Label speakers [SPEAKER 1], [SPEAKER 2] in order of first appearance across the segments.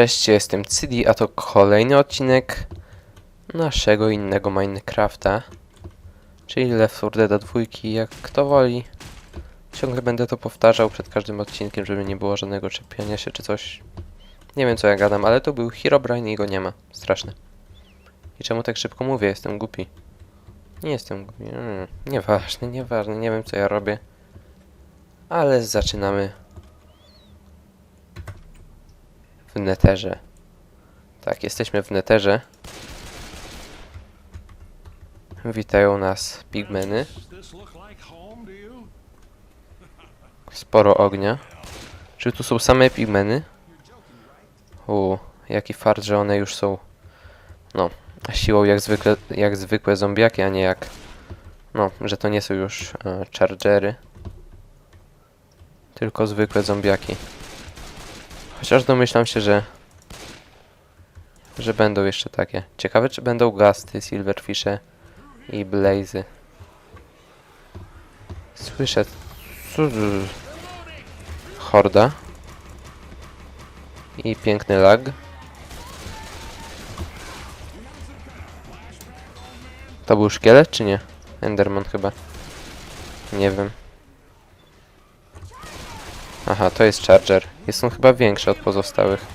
[SPEAKER 1] Cześć, jestem Cidi, a to kolejny odcinek naszego innego Minecrafta, czyli Left 4 Dead 2, jak kto woli. Ciągle będę to powtarzał przed każdym odcinkiem, żeby nie było żadnego czepiania się czy coś. Nie wiem co ja gadam, ale to był Herobrine i go nie ma. Straszne. I czemu tak szybko mówię? Jestem głupi. Nie jestem głupi. Mm, nieważne, nieważne, nie wiem co ja robię. Ale zaczynamy w neterze. Tak, jesteśmy w neterze. Witają nas pigmeny. Sporo ognia. Czy tu są same pigmeny? U, jaki fart, że one już są. No, siłą jak zwykle, jak zwykłe zombiaki, a nie jak. No, że to nie są już e, chargery. Tylko zwykłe zombiaki. Chociaż domyślam się, że. że będą jeszcze takie. Ciekawe, czy będą gasty, silverfishe i blazy. Słyszę. Horda. I piękny lag. To był szkielet, czy nie? Enderman chyba. Nie wiem. Aha, to jest Charger. Jest on chyba większy od pozostałych.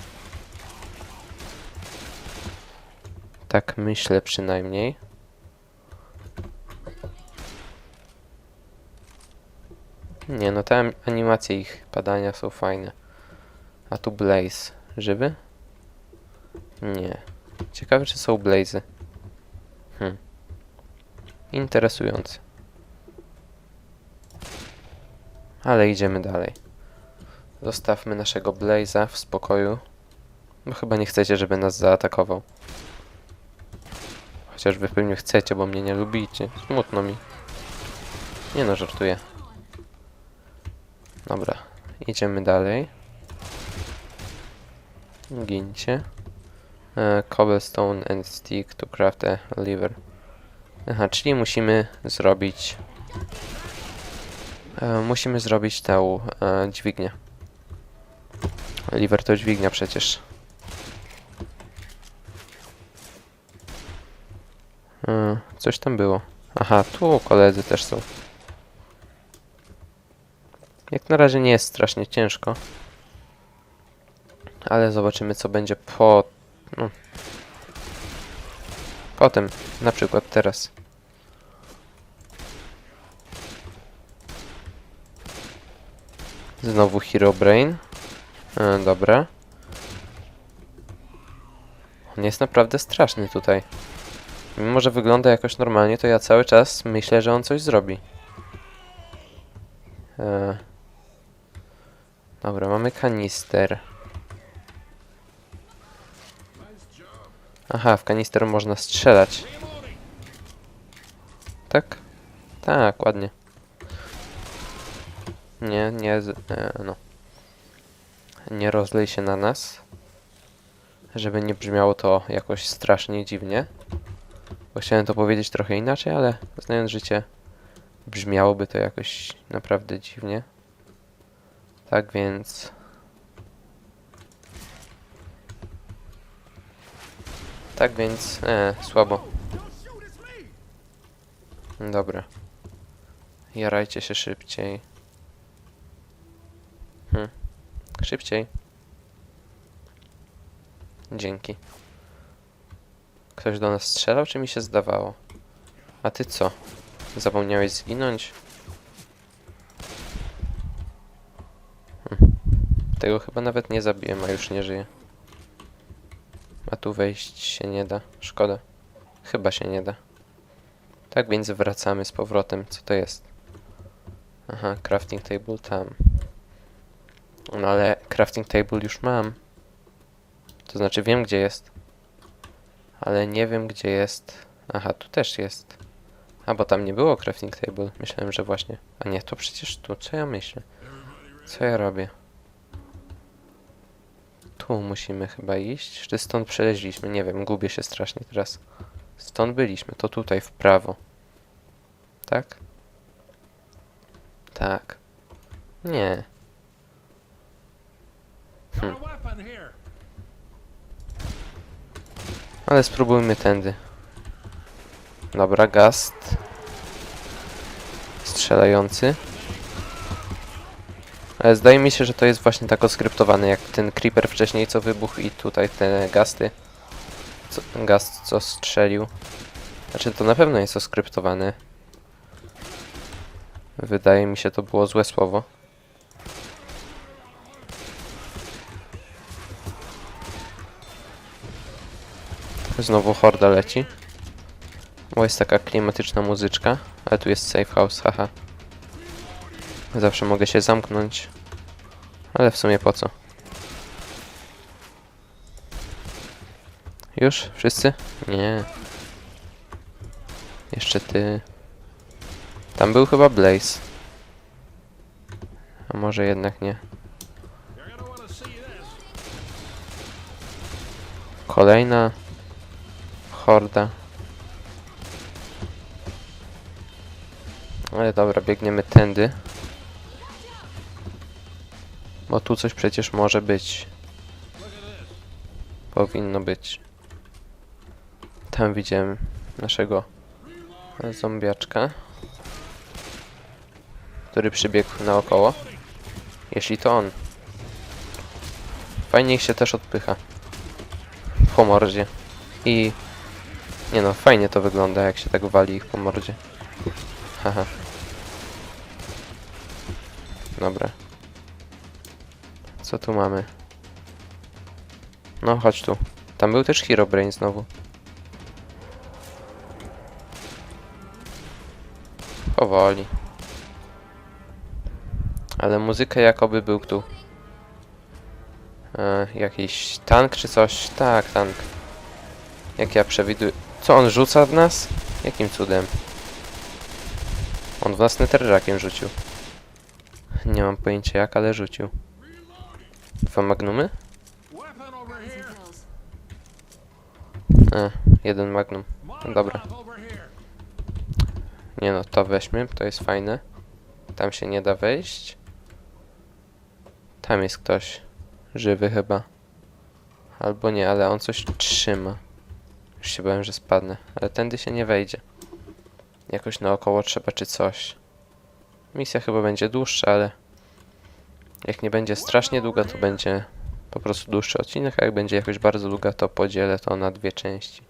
[SPEAKER 1] Tak myślę przynajmniej. Nie, no te animacje ich padania są fajne. A tu Blaze. Żywy? Nie. Ciekawe, czy są Blazy. Hm. Interesujące. Ale idziemy dalej. Zostawmy naszego Blaze'a w spokoju. Bo chyba nie chcecie, żeby nas zaatakował. Chociaż wy pewnie chcecie, bo mnie nie lubicie. Smutno mi. Nie no, żartuję. Dobra, idziemy dalej. Gincie. E, cobblestone and stick to craft a lever. Aha, czyli musimy zrobić... E, musimy zrobić tę e, dźwignię. Lever to dźwignia przecież. E, coś tam było. Aha, tu koledzy też są. Jak na razie nie jest strasznie ciężko. Ale zobaczymy co będzie po... No. Potem, na przykład teraz. Znowu Hero Brain. E, dobra. On jest naprawdę straszny tutaj. Mimo, że wygląda jakoś normalnie, to ja cały czas myślę, że on coś zrobi. E, Dobra, mamy kanister. Aha, w kanister można strzelać. Tak? Tak, ładnie. Nie, nie, e, no. Nie rozlej się na nas. Żeby nie brzmiało to jakoś strasznie dziwnie. Bo chciałem to powiedzieć trochę inaczej, ale znając życie, brzmiałoby to jakoś naprawdę dziwnie. Tak więc. Tak więc. E, słabo. Dobra. Jarajcie się szybciej. Hm. Szybciej. Dzięki. Ktoś do nas strzelał, czy mi się zdawało? A ty co? Zapomniałeś zginąć? Tego chyba nawet nie zabiłem, a już nie żyje. A tu wejść się nie da. Szkoda. Chyba się nie da. Tak więc wracamy z powrotem. Co to jest? Aha, crafting table tam. No ale crafting table już mam. To znaczy wiem gdzie jest. Ale nie wiem gdzie jest. Aha, tu też jest. A bo tam nie było crafting table. Myślałem, że właśnie. A nie, to przecież tu. Co ja myślę? Co ja robię? Tu musimy chyba iść. Czy stąd przeleźliśmy? Nie wiem, gubię się strasznie teraz. Stąd byliśmy, to tutaj w prawo. Tak? Tak. Nie.
[SPEAKER 2] Here.
[SPEAKER 1] Ale spróbujmy tędy. Dobra, gast. Strzelający. Ale zdaje mi się, że to jest właśnie tak oskryptowane, jak ten creeper wcześniej co wybuchł i tutaj te gasty. Co, gast co strzelił. Znaczy to na pewno jest oskryptowane. Wydaje mi się to było złe słowo. Znowu horda leci. Bo jest taka klimatyczna muzyczka, ale tu jest safe house, haha. Zawsze mogę się zamknąć. Ale w sumie po co? Już? Wszyscy? Nie. Jeszcze ty. Tam był chyba Blaze. A może jednak nie. Kolejna horda. Ale dobra, biegniemy tędy. Bo tu coś przecież może być. Powinno być. Tam widziałem naszego zombiaczka. Który przybiegł naokoło. Jeśli to on. Fajnie ich się też odpycha po mordzie. I nie no, fajnie to wygląda, jak się tak wali ich po mordzie. Haha. Dobra. Co tu mamy? No, chodź tu. Tam był też Herobrain znowu. Powoli. Ale muzyka jakoby był tu. E, jakiś tank czy coś? Tak, tank. Jak ja przewiduję... Co on rzuca w nas? Jakim cudem? On w nas netherrakiem rzucił. Nie mam pojęcia jak, ale rzucił. Dwa magnumy? E, jeden magnum.
[SPEAKER 2] Molotov
[SPEAKER 1] Dobra. Nie no, to weźmy, to jest fajne. Tam się nie da wejść. Tam jest ktoś. Żywy chyba. Albo nie, ale on coś trzyma. Już się bałem, że spadnę. Ale tędy się nie wejdzie. Jakoś naokoło trzeba czy coś. Misja chyba będzie dłuższa, ale... Jak nie będzie strasznie długa, to będzie po prostu dłuższy odcinek, a jak będzie jakoś bardzo długa, to podzielę to na dwie części.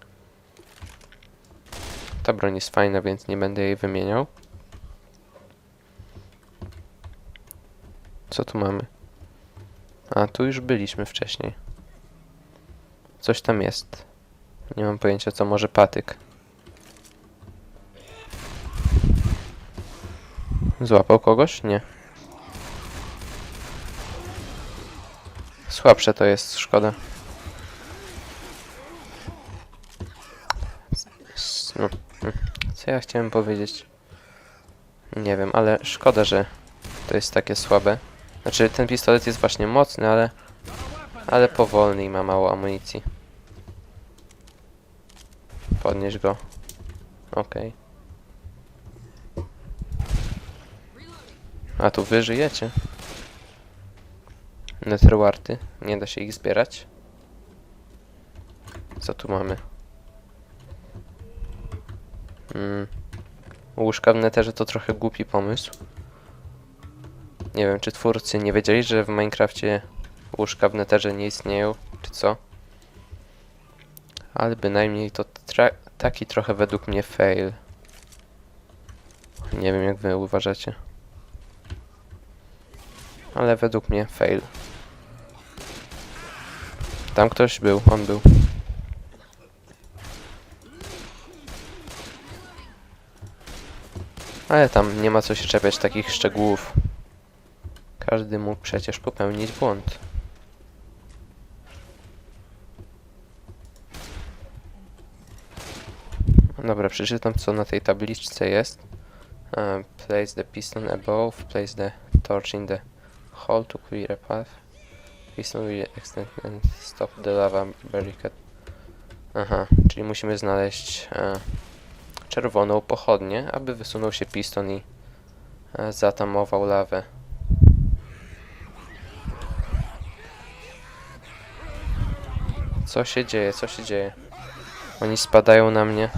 [SPEAKER 1] Ta broń jest fajna, więc nie będę jej wymieniał. Co tu mamy? A, tu już byliśmy wcześniej. Coś tam jest. Nie mam pojęcia, co może patyk. Złapał kogoś? Nie. Słabsze to jest, szkoda. No, co ja chciałem powiedzieć? Nie wiem, ale szkoda, że to jest takie słabe. Znaczy, ten pistolet jest właśnie mocny, ale... Ale powolny i ma mało amunicji. Podnieś go. Okej. A tu wy żyjecie. Netherwarty. Nie da się ich zbierać. Co tu mamy? Mm. Łóżka w netherze to trochę głupi pomysł. Nie wiem, czy twórcy nie wiedzieli, że w Minecrafcie łóżka w netherze nie istnieją, czy co? Ale bynajmniej to taki trochę według mnie fail. Nie wiem, jak wy uważacie. Ale według mnie fail. Tam ktoś był, on był. Ale tam nie ma co się czepiać takich szczegółów. Każdy mógł przecież popełnić błąd. Dobra, przeczytam co na tej tabliczce jest. Uh, place the piston above, place the torch in the hole to clear a path. Piston will extend and stop the lava barricade. Aha, czyli musimy znaleźć e, czerwoną pochodnię, aby wysunął się piston i e, zatamował lawę. Co się dzieje? Co się dzieje? Oni spadają na mnie.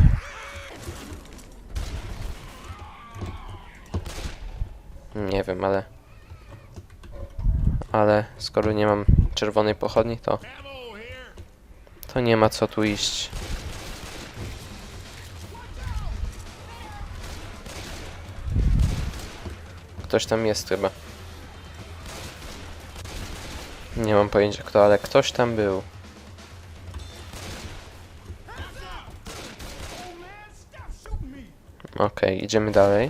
[SPEAKER 1] Nie wiem, ale... Ale skoro nie mam czerwonej pochodni, to... To nie ma co tu iść. Ktoś tam jest chyba. Nie mam pojęcia kto, ale ktoś tam był. Okej, idziemy dalej.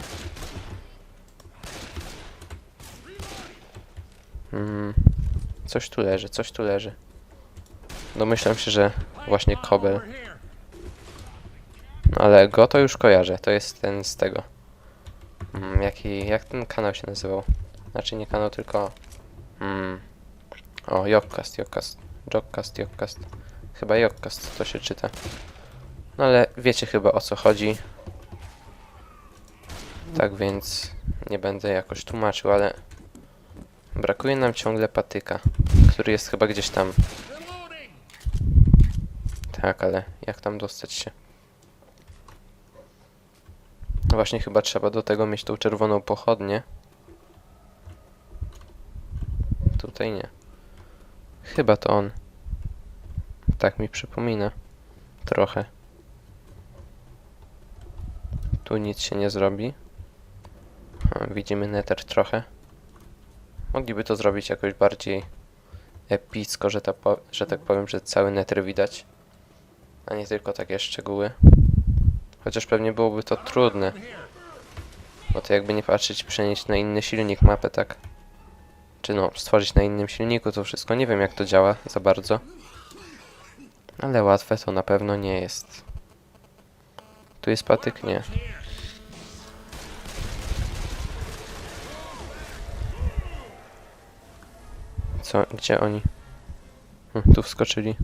[SPEAKER 1] Mm, coś tu leży, coś tu leży. Domyślam się, że właśnie kobel. No, Ale go to już kojarzę, to jest ten z tego. Mm, jaki, jak ten kanał się nazywał? Znaczy nie kanał, tylko... Mm, o, Jokcast, Jokcast. Jokcast, Jokcast. Chyba Jokcast to się czyta. No ale wiecie chyba o co chodzi. Tak więc nie będę jakoś tłumaczył, ale... Brakuje nam ciągle patyka, który jest chyba gdzieś tam. Tak, ale jak tam dostać się? No właśnie, chyba trzeba do tego mieć tą czerwoną pochodnię. Tutaj nie. Chyba to on. Tak mi przypomina. Trochę. Tu nic się nie zrobi. Widzimy nether trochę. Mogliby to zrobić jakoś bardziej epicko, że, ta że tak powiem, że cały nether widać a nie tylko takie szczegóły. Chociaż pewnie byłoby to trudne, bo to jakby nie patrzeć, przenieść na inny silnik mapę, tak? Czy no, stworzyć na innym silniku to wszystko. Nie wiem jak to działa za bardzo. Ale łatwe to na pewno nie jest. Tu jest patyk? Nie. Co? Gdzie oni? Hm, tu wskoczyli.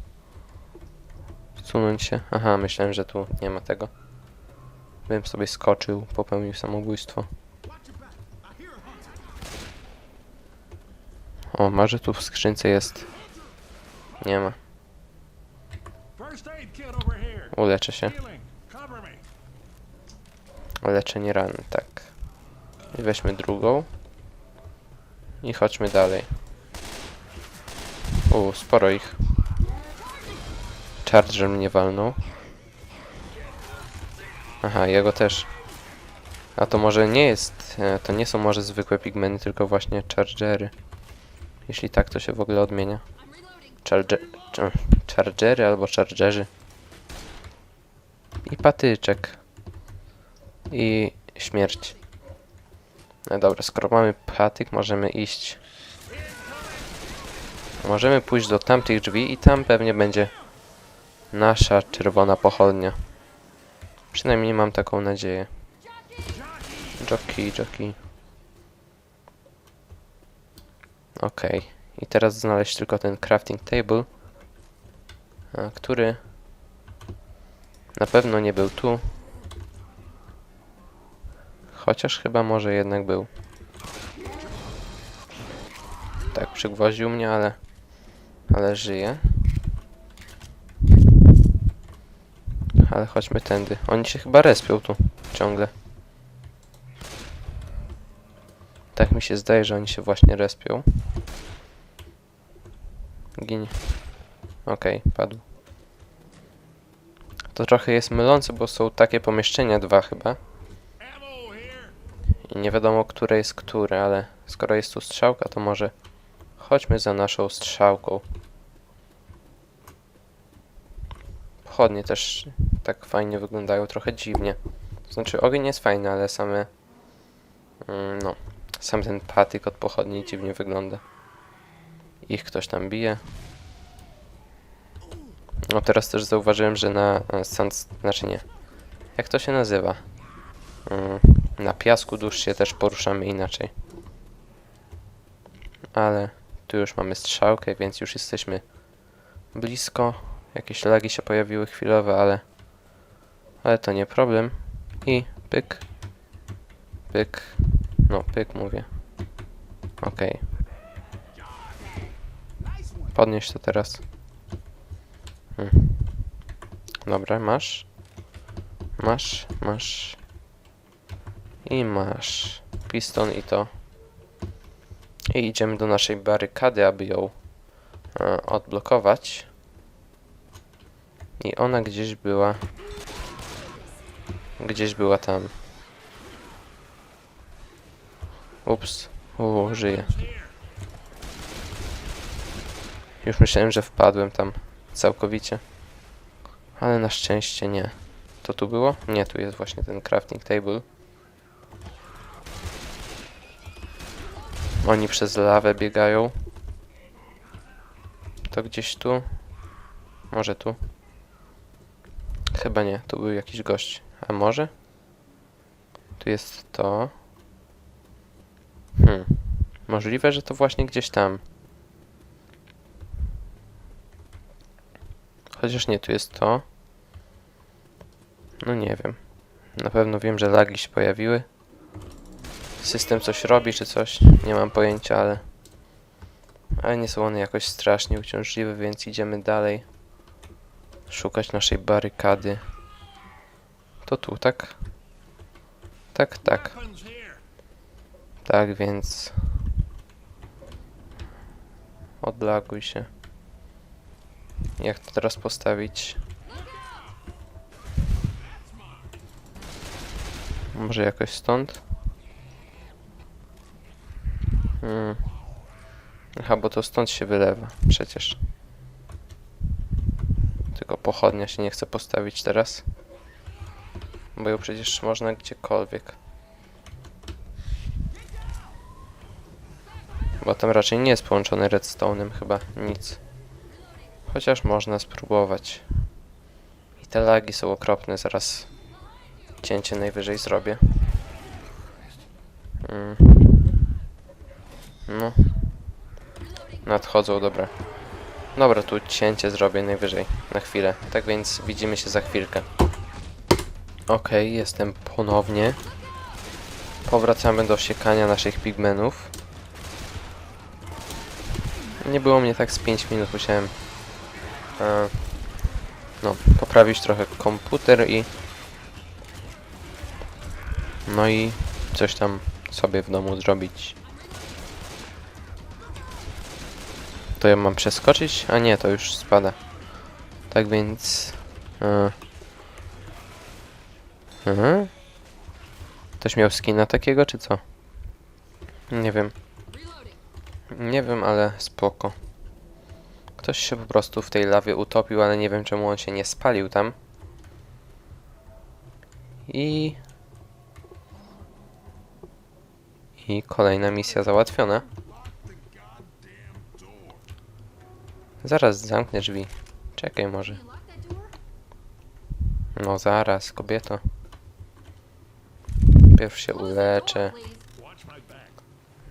[SPEAKER 1] Wsunąć się. Aha, myślałem, że tu nie ma tego. Bym sobie skoczył, popełnił samobójstwo. O, może tu w skrzynce jest. Nie ma. Uleczę się. Leczenie ran, tak. I weźmy drugą. I chodźmy dalej. U, sporo ich. Charger mnie walnął. Aha, jego też. A to może nie jest... e, To nie są może zwykłe pigmeny, tylko właśnie chargery. Jeśli tak, to się w ogóle odmienia. Charger... Chargery albo chargerzy. I patyczek i śmierć. No dobra, skoro mamy patyk, możemy iść. Możemy pójść do tamtych drzwi i tam pewnie będzie nasza czerwona pochodnia. Przynajmniej mam taką nadzieję. Jockey, jockey. Okej. I teraz znaleźć tylko ten crafting table, który na pewno nie był tu. Chociaż chyba może jednak był. Tak, przygwoździł mnie, ale... Ale żyje. Ale chodźmy tędy. Oni się chyba respią tu. Ciągle. Tak mi się zdaje, że oni się właśnie respią. Ginie. Okej, padł. To trochę jest mylące, bo są takie pomieszczenia dwa chyba. I nie wiadomo, które jest które, ale skoro jest tu strzałka, to może chodźmy za naszą strzałką. Pochodnie też tak fajnie wyglądają, trochę dziwnie. To znaczy ogień jest fajny, ale same... mm, No, sam ten patyk od pochodni dziwnie wygląda. Ich ktoś tam bije. No teraz też zauważyłem, że na e, sand... Znaczy nie. Jak to się nazywa? Mm, na piasku dusz się też poruszamy inaczej. Ale tu już mamy strzałkę, więc już jesteśmy blisko. Jakieś lagi się pojawiły chwilowe, ale ale to nie problem. I pyk. Pyk. No, pyk mówię. Okej. Podnieś to teraz. Hmm. Dobra, masz. Masz, masz. I masz. Piston i to. I idziemy do naszej barykady, aby ją e, odblokować. I ona gdzieś była. Gdzieś była tam. Ups. Uuu, żyje. Już myślałem, że wpadłem tam całkowicie. Ale na szczęście nie. To tu było? Nie, tu jest właśnie ten crafting table. Oni przez lawę biegają. To gdzieś tu? Może tu? Chyba nie, tu był jakiś gość. A może? Tu jest to. Hmm. Możliwe, że to właśnie gdzieś tam. Chociaż nie, tu jest to. No nie wiem. Na pewno wiem, że lagi się pojawiły. System coś robi czy coś. Nie mam pojęcia, ale... Ale nie są one jakoś strasznie uciążliwe, więc idziemy dalej. Szukać naszej barykady. To tu, tak? Tak, tak. Tak, więc... Odlaguj się. Jak to teraz postawić? Może jakoś stąd? Hmm. Aha, bo to stąd się wylewa, przecież. Tylko pochodnia się nie chce postawić teraz. Bo ją przecież można gdziekolwiek. Bo tam raczej nie jest połączony redstone'em chyba nic. Chociaż można spróbować. I te lagi są okropne, zaraz cięcie najwyżej zrobię. Mm. No. Nadchodzą, dobra. Dobra, tu cięcie zrobię najwyżej, na chwilę. Tak więc widzimy się za chwilkę. Okej, jestem ponownie. Powracamy do siekania naszych pigmenów. Nie było mnie tak z 5 minut, musiałem e, no, poprawić trochę komputer i no i coś tam sobie w domu zrobić. To ja mam przeskoczyć? A nie, to już spada. Tak więc... E, mhm. Ktoś miał skina takiego, czy co? Nie wiem. Nie wiem, ale spoko. Ktoś się po prostu w tej lawie utopił, ale nie wiem czemu on się nie spalił tam. I... I kolejna misja załatwiona. Zaraz zamknę drzwi. Czekaj może. No zaraz, kobieto. Pierw się uleczę.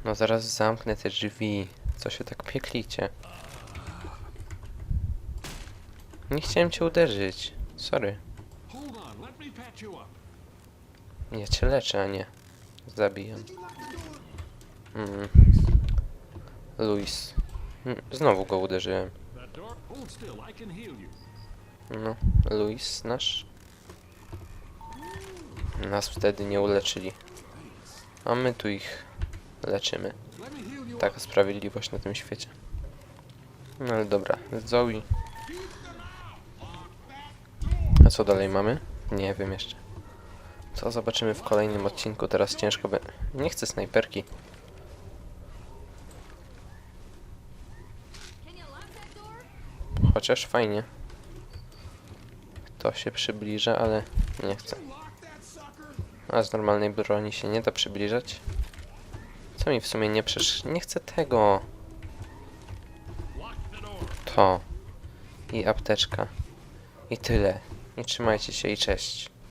[SPEAKER 1] No zaraz zamknę te drzwi. Co się tak pieklicie? Nie chciałem cię uderzyć. Sorry. Ja cię leczę, a nie zabijam. Mm. Luis. Mm, Znowu go uderzyłem. No, Luis nasz. Nas wtedy nie uleczyli. A my tu ich leczymy. Taka sprawiedliwość na tym świecie. No ale dobra, Zoe. A co dalej mamy? Nie wiem jeszcze. Co zobaczymy w kolejnym odcinku, teraz ciężko by... Nie chcę snajperki. Chociaż fajnie. To się przybliża, ale nie chcę. A z normalnej broni się nie da przybliżać. Co mi w sumie nie przesz... Nie chcę tego. To. I apteczka. I tyle. I trzymajcie się i cześć.